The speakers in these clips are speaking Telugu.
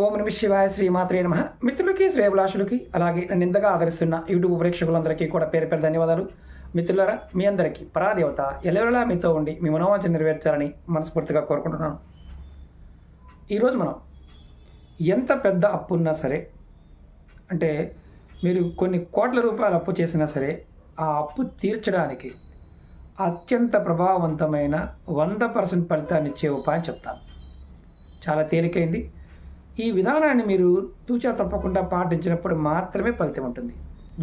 ఓం నమ శివాయ శ్రీమాత్రే నమ. మిత్రులకి శ్రేయభిలాషులకి అలాగే నన్ను ఇంతగా ఆదరిస్తున్న యూట్యూబ్ ప్రేక్షకులందరికీ కూడా పేరు పేరు ధన్యవాదాలు. మిత్రులారా మీ అందరికీ పరాదేవత ఎల్లవెలా మీతో ఉండి మీ మనోవాంఛ నెరవేర్చాలని మనస్ఫూర్తిగా కోరుకుంటున్నాను. ఈరోజు మనం ఎంత పెద్ద అప్పు ఉన్నా సరే అంటే మీరు కొన్ని కోట్ల రూపాయలు అప్పు చేసినా సరే ఆ అప్పు తీర్చడానికి అత్యంత ప్రభావవంతమైన వంద పర్సెంట్ ఫలితాన్ని ఇచ్చే ఉపాయం చెప్తాను. చాలా తేలికైంది. ఈ విధానాన్ని మీరు తూచా తప్పకుండా పాటించినప్పుడు మాత్రమే ఫలితం ఉంటుంది.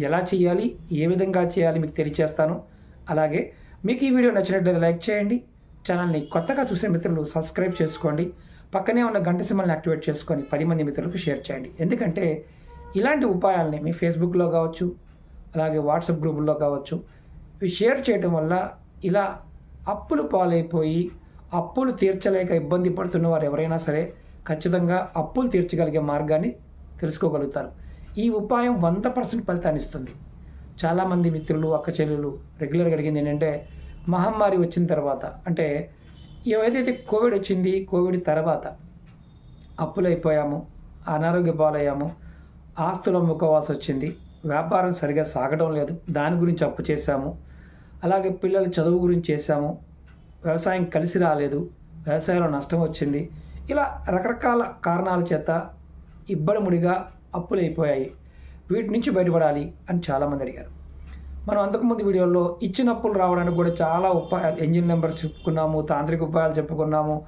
ఎలా చేయాలి? ఏ విధంగా చేయాలి? మీకు తెలియచేస్తాను. అలాగే మీకు ఈ వీడియో నచ్చినట్లయితే లైక్ చేయండి. ఛానల్ని కొత్తగా చూసే మిత్రులు సబ్స్క్రైబ్ చేసుకోండి. పక్కనే ఉన్న గంట సింబల్ని యాక్టివేట్ చేసుకొని పది మంది మిత్రులకు షేర్ చేయండి. ఎందుకంటే ఇలాంటి ఉపాయాలని మీ ఫేస్బుక్లో కావచ్చు అలాగే వాట్సాప్ గ్రూపుల్లో కావచ్చు ఇవి షేర్ చేయడం వల్ల ఇలా అప్పులు పాలైపోయి అప్పులు తీర్చలేక ఇబ్బంది పడుతున్న వారు ఎవరైనా సరే ఖచ్చితంగా అప్పులు తీర్చగలిగే మార్గాన్ని తెలుసుకోగలుగుతారు. ఈ ఉపాయం వంద పర్సెంట్ ఫలితాన్ని ఇస్తుంది. చాలామంది మిత్రులు అక్క చెల్లెలు రెగ్యులర్గా అడిగింది ఏంటంటే మహమ్మారి వచ్చిన తర్వాత అంటే ఏదైతే కోవిడ్ వచ్చింది కోవిడ్ తర్వాత అప్పులైపోయాము అనారోగ్య పాలయ్యాము ఆస్తులు అమ్ముకోవాల్సి వచ్చింది వ్యాపారం సరిగా సాగడం లేదు దాని గురించి అప్పు చేశాము అలాగే పిల్లల చదువు గురించి చేశాము వ్యవసాయం కలిసి రాలేదు వ్యవసాయంలో నష్టం వచ్చింది ఇలా రకరకాల కారణాల చేత ఇబ్బడిముడిగా అప్పులు అయిపోయాయి వీటి నుంచి బయటపడాలి అని చాలామంది అడిగారు. మనం అంతకుముందు వీడియోలో ఇచ్చిన అప్పులు రావడానికి కూడా చాలా ఉపాయాలు ఎంజిన్ నెంబర్ చెప్పుకున్నాము తాంత్రిక ఉపాయాలు చెప్పుకున్నాము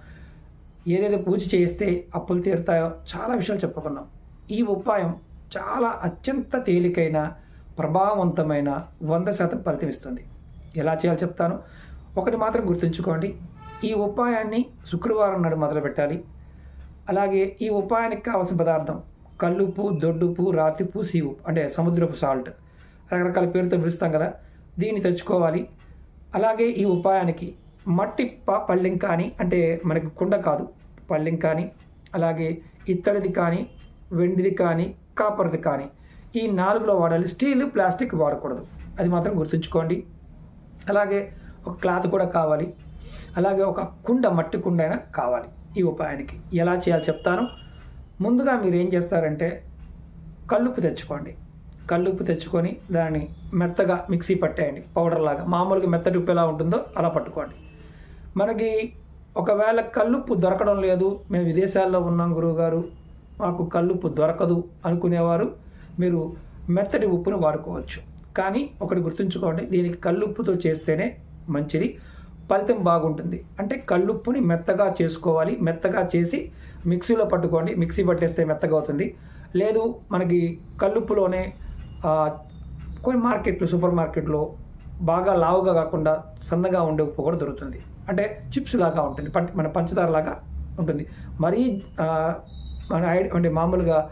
ఏదైతే పూజ చేస్తే అప్పులు తీరుతాయో చాలా విషయాలు చెప్పుకున్నాం. ఈ ఉపాయం చాలా అత్యంత తేలికైన ప్రభావవంతమైన వంద శాతం ఫలితం ఇస్తుంది. ఎలా చేయాలో చెప్తాను. ఒకటి మాత్రం గుర్తుంచుకోండి. ఈ ఉపాయాన్ని శుక్రవారం నాడు మొదలు పెట్టాలి అలాగే ఈ ఉపాయానికి కావాల్సిన పదార్థం కల్లుపు దొడ్డుపు రాతిపు సీవు అంటే సముద్రపు సాల్ట్. రకరకాల పేరుతో పిలుస్తాం కదా. దీన్ని తెచ్చుకోవాలి. అలాగే ఈ ఉపాయానికి మట్టి పళ్ళెం కానీ అంటే మనకి కుండ కాదు. పళ్ళెం కానీ అలాగే ఇత్తడిది కానీ వెండిది కానీ కాపర్ది కానీ ఈ నాలుగులో వాడాలి. స్టీల్ ప్లాస్టిక్ వాడకూడదు. అది మాత్రం గుర్తుంచుకోండి. అలాగే ఒక క్లాత్ కూడా కావాలి. అలాగే ఒక కుండ మట్టి కుండ అయినా కావాలి ఈ ఉపాయానికి. ఎలా చేయాలో చెప్తాను. ముందుగా మీరు ఏం చేస్తారంటే కల్లుపు తెచ్చుకోండి. కల్లుప్పు తెచ్చుకొని దాన్ని మెత్తగా మిక్సీ పట్టేయండి. పౌడర్ లాగా మామూలుగా మెత్తటి ఉప్పు ఎలా ఉంటుందో అలా పట్టుకోండి. మనకి ఒకవేళ కల్లుప్పు దొరకడం లేదు మేము విదేశాల్లో ఉన్నాం గురువుగారు మాకు కల్లుప్పు దొరకదు అనుకునేవారు మీరు మెత్తటి ఉప్పును వాడుకోవచ్చు. కానీ ఒకటి గుర్తుంచుకోండి దీనికి కల్లుప్పుతో చేస్తేనే మంచిది. ఫలితం బాగుంటుంది. అంటే కల్లుప్పుని మెత్తగా చేసుకోవాలి. మెత్తగా చేసి మిక్సీలో పట్టుకోండి. మిక్సీ పట్టేస్తే మెత్తగా అవుతుంది. లేదు మనకి కల్లుప్పులోనే కొన్ని మార్కెట్లు సూపర్ మార్కెట్లో బాగా లావుగా కాకుండా సన్నగా ఉండే ఉప్పు కూడా దొరుకుతుంది. అంటే చిప్స్ లాగా ఉంటుంది. పం- మన పంచదార లాగా ఉంటుంది. మరీ మన ఐడి అంటే మామూలుగా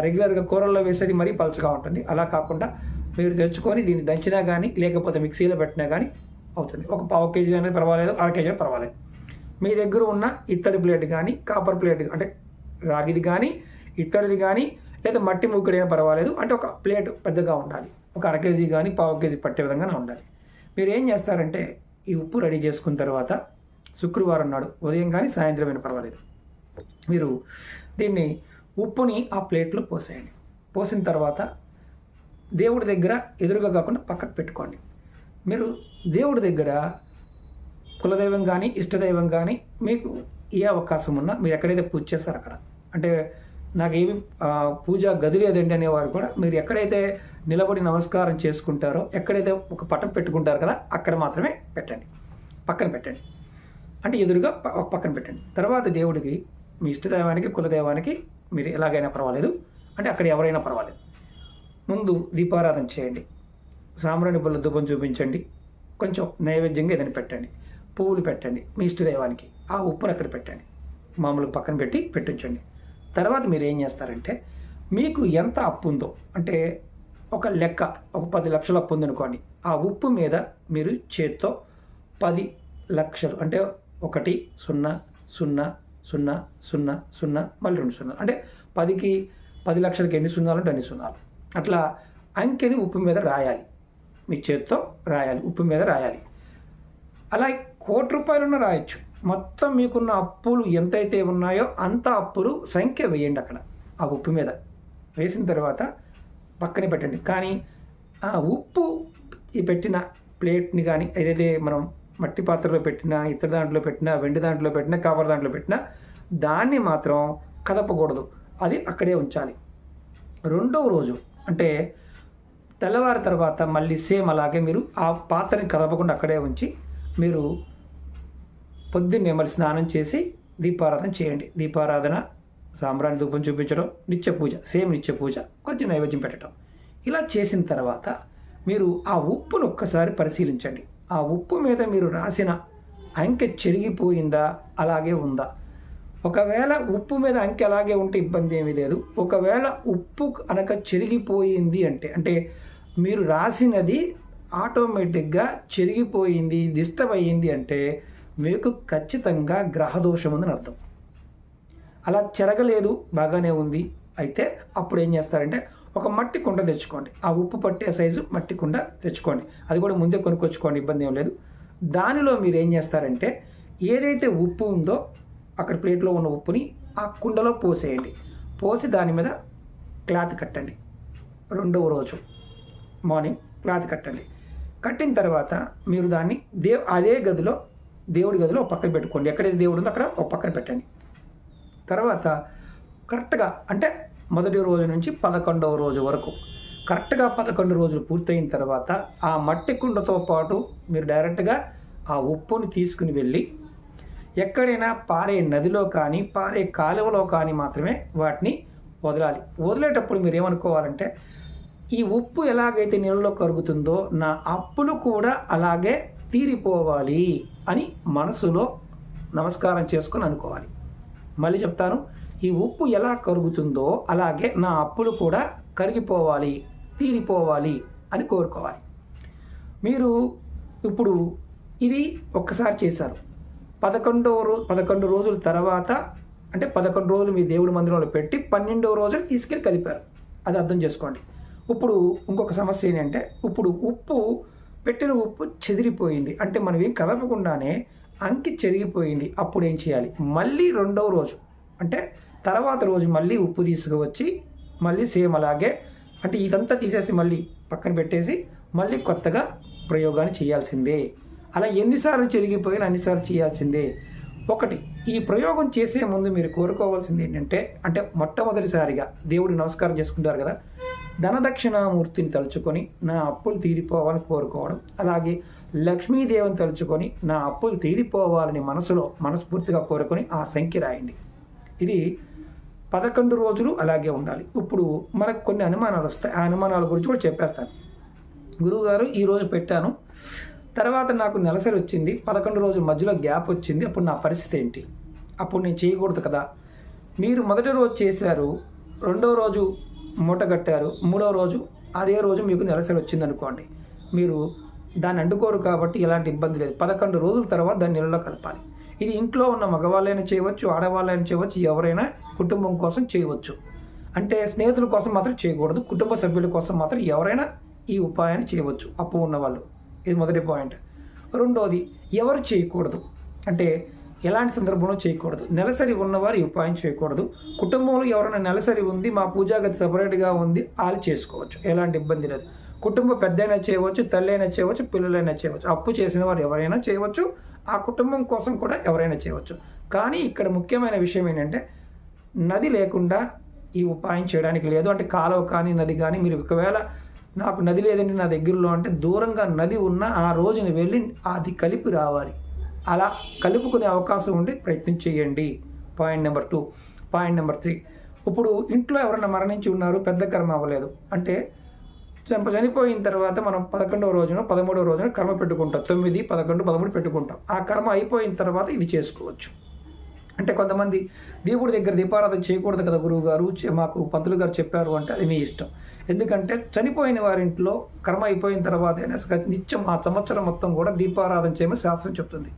రెగ్యులర్గా కూరల్లో వేసేది మరీ పలచగా ఉంటుంది. అలా కాకుండా మీరు తెచ్చుకొని దీన్ని దంచినా కానీ లేకపోతే మిక్సీలో పెట్టినా కానీ అవుతుంది. ఒక పావు కేజీ అనేది పర్వాలేదు అర కేజీ అనేది పర్వాలేదు. మీ దగ్గర ఉన్న ఇత్తడి ప్లేట్ కానీ కాపర్ ప్లేట్ అంటే రాగిది కానీ ఇత్తడిది కానీ లేదా మట్టి మూకుడైనా పర్వాలేదు అంటే ఒక ప్లేట్ పెద్దగా ఉండాలి. ఒక అర కేజీ కానీ పావు కేజీ పట్టే విధంగానే ఉండాలి. మీరు ఏం చేస్తారంటే ఈ ఉప్పు రెడీ చేసుకున్న తర్వాత శుక్రవారం నాడు ఉదయం కానీ సాయంత్రం అయినా పర్వాలేదు. మీరు దీన్ని ఉప్పుని ఆ ప్లేట్లో పోసేయండి. పోసిన తర్వాత దేవుడి దగ్గర ఎదురుగా కాకుండా పక్కకు పెట్టుకోండి. మీరు దేవుడి దగ్గర కులదైవం కానీ ఇష్టదైవం కానీ మీకు ఏ అవకాశం ఉన్నా మీరు ఎక్కడైతే పూజ చేస్తారో అక్కడ. అంటే నాకు ఏమి పూజ గది లేదండి అనేవారు కూడా మీరు ఎక్కడైతే నిలబడి నమస్కారం చేసుకుంటారో ఎక్కడైతే ఒక పటం పెట్టుకుంటారు కదా అక్కడ మాత్రమే పెట్టండి. పక్కన పెట్టండి. అంటే ఎదురుగా ప- ఒక పక్కన పెట్టండి. తర్వాత దేవుడికి మీ ఇష్టదైవానికి కులదైవానికి మీరు ఎలాగైనా పర్వాలేదు. అంటే అక్కడ ఎవరైనా పర్వాలేదు. ముందు దీపారాధన చేయండి. సాంబ్రాణి బుల్ల ధూపం చూపించండి. కొంచెం నైవేద్యంగా ఏదైనా పెట్టండి. పువ్వులు పెట్టండి. మీ ఇష్టదైవానికి ఆ ఉప్పును అక్కడ పెట్టండి. మామూలుగా పక్కన పెట్టి పెట్టించండి. తర్వాత మీరు ఏం చేస్తారంటే మీకు ఎంత అప్పు ఉందో అంటే ఒక లెక్క ఒక పది లక్షల అప్పు ఉందనుకోండి ఆ ఉప్పు మీద మీరు చేత్తో పది లక్షలు అంటే ఒకటి సున్నా సున్నా సున్నా సున్నా సున్నా మళ్ళీ రెండు సున్నా అంటే పదికి పది లక్షలకి ఎన్ని సున్నాలు అంటే అన్ని సున్నాలు. అట్లా అంకెని ఉప్పు మీద రాయాలి. మీ చేత్తో రాయాలి ఉప్పు మీద రాయాలి. అలా కోటి రూపాయలున్న రాయొచ్చు. మొత్తం మీకున్న అప్పులు ఎంతైతే ఉన్నాయో అంత అప్పులు సంఖ్య వేయండి అక్కడ ఆ ఉప్పు మీద. వేసిన తర్వాత పక్కనే పెట్టండి. కానీ ఆ ఉప్పు ఈ పెట్టిన ప్లేట్ని కానీ ఏదైతే మనం మట్టి పాత్రలో పెట్టినా ఇతర దాంట్లో పెట్టినా వెండి దాంట్లో పెట్టినా కవర్ దాంట్లో పెట్టినా దాన్ని మాత్రం కదపకూడదు. అది అక్కడే ఉంచాలి. రెండవ రోజు అంటే తెల్లవారి తర్వాత మళ్ళీ సేమ్ అలాగే మీరు ఆ పాత్రని కదపకుండా అక్కడే ఉంచి మీరు పొద్దున్నే మళ్ళీ స్నానం చేసి దీపారాధన చేయండి. దీపారాధన సాంబ్రాణి ధూపం చూపించడం నిత్య పూజ సేమ్ నిత్య పూజ కొంచెం నైవేద్యం పెట్టడం. ఇలా చేసిన తర్వాత మీరు ఆ ఉప్పును ఒక్కసారి పరిశీలించండి. ఆ ఉప్పు మీద మీరు రాసిన అంకె చెరిగిపోయిందా అలాగే ఉందా? ఒకవేళ ఉప్పు మీద అంకె అలాగే ఉంటే ఇబ్బంది ఏమీ లేదు. ఒకవేళ ఉప్పు అనక చెరిగిపోయింది అంటే అంటే మీరు రాసినది ఆటోమేటిక్గా చెరిగిపోయింది డిస్టర్బ్ అయ్యింది అంటే మీకు ఖచ్చితంగా గ్రహదోషం ఉందని అర్థం. అలా చెరగలేదు బాగానే ఉంది. అయితే అప్పుడు ఏం చేస్తారంటే ఒక మట్టి కుండ తెచ్చుకోండి. ఆ ఉప్పు పట్టే సైజు మట్టి కుండ తెచ్చుకోండి. అది కూడా ముందే కొనుక్కొచ్చుకోండి ఇబ్బంది ఏం లేదు. దానిలో మీరు ఏం చేస్తారంటే ఏదైతే ఉప్పు ఉందో అక్కడ ప్లేట్లో ఉన్న ఉప్పుని ఆ కుండలో పోసేయండి. పోసి దాని మీద క్లాత్ కట్టండి. రెండవ రోజు మార్నింగ్ క్లాత్ కట్టండి. కట్టిన తర్వాత మీరు దాన్ని దేవ్ అదే గదిలో దేవుడి గదిలో ఒక పక్కన పెట్టుకోండి. ఎక్కడైతే దేవుడు ఉందో అక్కడ ఒక పక్కన పెట్టండి. తర్వాత కరెక్ట్గా అంటే మొదటి రోజు నుంచి పదకొండవ రోజు వరకు కరెక్ట్గా పదకొండు రోజులు పూర్తయిన తర్వాత ఆ మట్టి కుండతో పాటు మీరు డైరెక్ట్గా ఆ ఉప్పుని తీసుకుని వెళ్ళి ఎక్కడైనా పారే నదిలో కానీ పారే కాలువలో కానీ మాత్రమే వాటిని వదలాలి. వదిలేటప్పుడు మీరు ఏమనుకోవాలంటే ఈ ఉప్పు ఎలాగైతే నీళ్ళలో కరుగుతుందో నా అప్పులు కూడా అలాగే తీరిపోవాలి అని మనసులో నమస్కారం చేసుకొని అనుకోవాలి. మళ్ళీ చెప్తాను ఈ ఉప్పు ఎలా కరుగుతుందో అలాగే నా అప్పులు కూడా కరిగిపోవాలి తీరిపోవాలి అని కోరుకోవాలి. మీరు ఇప్పుడు ఇది ఒక్కసారి చేశారు. పదకొండవ రోజు పదకొండు రోజుల తర్వాత అంటే పదకొండు రోజులు మీ దేవుడి మందిరంలో పెట్టి పన్నెండవ రోజులు తీసుకెళ్ళి కలిపారు. అది అర్థం చేసుకోండి. ఇప్పుడు ఇంకొక సమస్య ఏంటంటే ఇప్పుడు ఉప్పు పెట్టిన ఉప్పు చెదిరిపోయింది. అంటే మనం ఏం కలపకుండానే అంకి చెరిగిపోయింది. అప్పుడు ఏం చేయాలి? మళ్ళీ రెండవ రోజు అంటే తర్వాత రోజు మళ్ళీ ఉప్పు తీసుకువచ్చి మళ్ళీ సేమ్ అలాగే అంటే ఇదంతా తీసేసి మళ్ళీ పక్కన పెట్టేసి మళ్ళీ కొత్తగా ప్రయోగాన్ని చేయాల్సిందే. అలా ఎన్నిసార్లు చెరిగిపోయినా అన్నిసార్లు చేయాల్సిందే. ఒకటి ఈ ప్రయోగం చేసే ముందు మీరు కోరుకోవాల్సింది ఏంటంటే అంటే మొట్టమొదటిసారిగా దేవుడు నమస్కారం చేసుకుంటారు కదా ధనదక్షిణామూర్తిని తలుచుకొని నా అప్పులు తీరిపోవాలని కోరుకోవడం అలాగే లక్ష్మీదేవిని తలుచుకొని నా అప్పులు తీరిపోవాలని మనసులో మనస్ఫూర్తిగా కోరుకొని ఆ సంఖ్య రాయండి. ఇది పదకొండు రోజులు అలాగే ఉండాలి. ఇప్పుడు మనకు కొన్ని అనుమానాలు వస్తాయి. ఆ అనుమానాల గురించి కూడా చెప్పేస్తాను. గురువుగారు ఈరోజు పెట్టాను. తర్వాత నాకు నెలసరి వచ్చింది. పదకొండు రోజుల మధ్యలో గ్యాప్ వచ్చింది. అప్పుడు నా పరిస్థితి ఏంటి? అప్పుడు నేను చేయకూడదు కదా. మీరు మొదటి రోజు చేశారు రెండవ రోజు మూట కట్టారు మూడవ రోజు అదే రోజు మీకు నెలసరి వచ్చింది అనుకోండి మీరు దాన్ని అండుకోరు కాబట్టి ఎలాంటి ఇబ్బంది లేదు. పదకొండు రోజుల తర్వాత దాన్ని నీళ్ళలో కలపాలి. ఇది ఇంట్లో ఉన్న మగవాళ్ళైనా చేయవచ్చు ఆడవాళ్ళైనా చేయవచ్చు ఎవరైనా కుటుంబం కోసం చేయవచ్చు. అంటే స్నేహితుల కోసం మాత్రం చేయకూడదు కుటుంబ సభ్యుల కోసం మాత్రం ఎవరైనా ఈ ఉపాయాన్ని చేయవచ్చు. అప్పు ఉన్నవాళ్ళు. ఇది మొదటి పాయింట్. రెండోది ఎవరు చేయకూడదు? అంటే ఎలాంటి సందర్భంలో చేయకూడదు? నెలసరి ఉన్నవారు ఈ ఉపాయం చేయకూడదు. కుటుంబంలో ఎవరైనా నెలసరి ఉంది మా పూజాగతి సపరేట్గా ఉంది వాళ్ళు చేసుకోవచ్చు. ఎలాంటి ఇబ్బంది లేదు. కుటుంబ పెద్దైనా చేయవచ్చు తల్లైనా చేయవచ్చు పిల్లలైనా చేయవచ్చు. అప్పు చేసిన వారు ఎవరైనా చేయవచ్చు ఆ కుటుంబం కోసం కూడా ఎవరైనా చేయవచ్చు. కానీ ఇక్కడ ముఖ్యమైన విషయం ఏంటంటే నది లేకుండా ఈ ఉపాయం చేయడానికి లేదు. అంటే కాలువ కానీ నది కానీ మీరు ఒకవేళ నాకు నది లేదండి నా దగ్గరలో అంటే దూరంగా నది ఉన్న ఆ రోజున వెళ్ళి అది కలిపి రావాలి. అలా కలుపుకునే అవకాశం ఉండి ప్రయత్నం చేయండి. Point number two point number three ఇప్పుడు ఇంట్లో ఎవరైనా మరణించి ఉన్నారు పెద్ద కర్మ అవ్వలేదు. అంటే చంప చనిపోయిన తర్వాత మనం పదకొండవ రోజున పదమూడవ రోజున కర్మ పెట్టుకుంటాం. తొమ్మిది పదకొండు పదమూడు పెట్టుకుంటాం. ఆ కర్మ అయిపోయిన తర్వాత ఇది చేసుకోవచ్చు. అంటే కొంతమంది దేవుడి దగ్గర దీపారాధన చేయకూడదు కదా గురువు గారు మాకు పంతులు గారు చెప్పారు అంటే అది మీ ఇష్టం. ఎందుకంటే చనిపోయిన వారింట్లో కర్మ అయిపోయిన తర్వాత అయినా నిత్యం ఆ సంవత్సరం మొత్తం కూడా దీపారాధన చేయమని శాస్త్రం చెప్తుంది.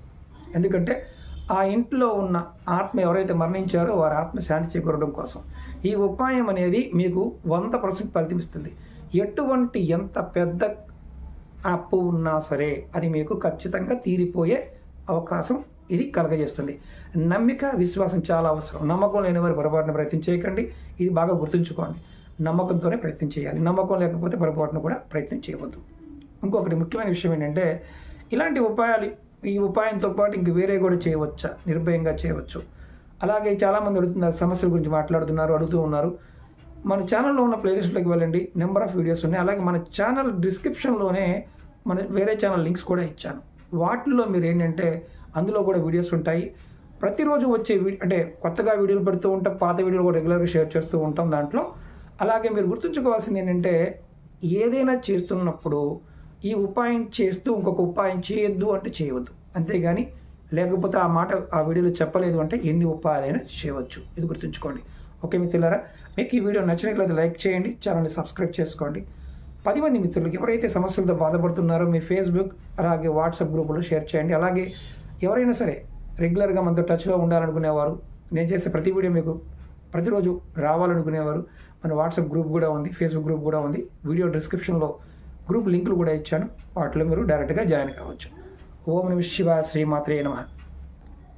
ఎందుకంటే ఆ ఇంట్లో ఉన్న ఆత్మ ఎవరైతే మరణించారో వారి ఆత్మ శాంతి చేకూరడం కోసం. ఈ ఉపాయం అనేది మీకు వంద పర్సెంట్ ఫలితమిస్తుంది ఎటువంటి ఎంత పెద్ద అప్పు ఉన్నా సరే అది మీకు ఖచ్చితంగా తీరిపోయే అవకాశం ఇది కలగజేస్తుంది. నమ్మిక విశ్వాసం చాలా అవసరం. నమ్మకం లేని వారు పొరపాటున ప్రయత్నం చేయకండి. ఇది బాగా గుర్తుంచుకోండి. నమ్మకంతోనే ప్రయత్నం చేయాలి. నమ్మకం లేకపోతే పొరపాటున కూడా ప్రయత్నం చేయవద్దు. ఇంకొకటి ముఖ్యమైన విషయం ఏంటంటే ఇలాంటి ఉపాయాలు ఈ ఉపాయంతో పాటు ఇంక వేరే కూడా చేయవచ్చా? నిర్భయంగా చేయవచ్చు. అలాగే చాలామంది అడుగుతున్నారు సమస్యల గురించి మాట్లాడుతున్నారు అడుగుతూ ఉన్నారు. మన ఛానల్లో ఉన్న ప్లేలిస్ట్లోకి వెళ్ళండి. నెంబర్ ఆఫ్ వీడియోస్ ఉన్నాయి. అలాగే మన ఛానల్ డిస్క్రిప్షన్లోనే మన వేరే ఛానల్ లింక్స్ కూడా ఇచ్చాను. వాటిల్లో మీరు ఏంటంటే అందులో కూడా వీడియోస్ ఉంటాయి. ప్రతిరోజు వచ్చే వీడియో అంటే కొత్తగా వీడియోలు పెడుతూ ఉంటాం పాత వీడియోలు కూడా రెగ్యులర్గా షేర్ చేస్తూ ఉంటాం దాంట్లో. అలాగే మీరు గుర్తుంచుకోవాల్సింది ఏంటంటే ఏదైనా చేస్తున్నప్పుడు ఈ ఉపాయం చేస్తూ ఇంకొక ఉపాయం చేయొద్దు అంటే చేయవద్దు. అంతేగాని లేకపోతే ఆ మాట ఆ వీడియోలో చెప్పలేదు అంటే ఎన్ని ఉపాయాలైనా చేయవచ్చు. ఇది గుర్తుంచుకోండి. ఓకే మిత్రులారా మీకు ఈ వీడియో నచ్చినట్లయితే లైక్ చేయండి ఛానల్ని సబ్స్క్రైబ్ చేసుకోండి. పది మంది మిత్రులకు ఎవరైతే సమస్యలతో బాధపడుతున్నారో మీ ఫేస్బుక్ అలాగే వాట్సాప్ గ్రూపులో షేర్ చేయండి. అలాగే ఎవరైనా సరే రెగ్యులర్గా మనతో టచ్లో ఉండాలనుకునేవారు. నేను చేసే ప్రతి వీడియో మీకు ప్రతిరోజు రావాలనుకునేవారు. మన వాట్సాప్ గ్రూప్ కూడా ఉంది ఫేస్బుక్ గ్రూప్ కూడా ఉంది. వీడియో డిస్క్రిప్షన్లో గ్రూప్ లింకులు కూడా ఇచ్చాను. వాటిలో మీరు డైరెక్ట్గా జాయిన్ కావచ్చు. ఓం నమ శివ శ్రీమాత్రే నమ.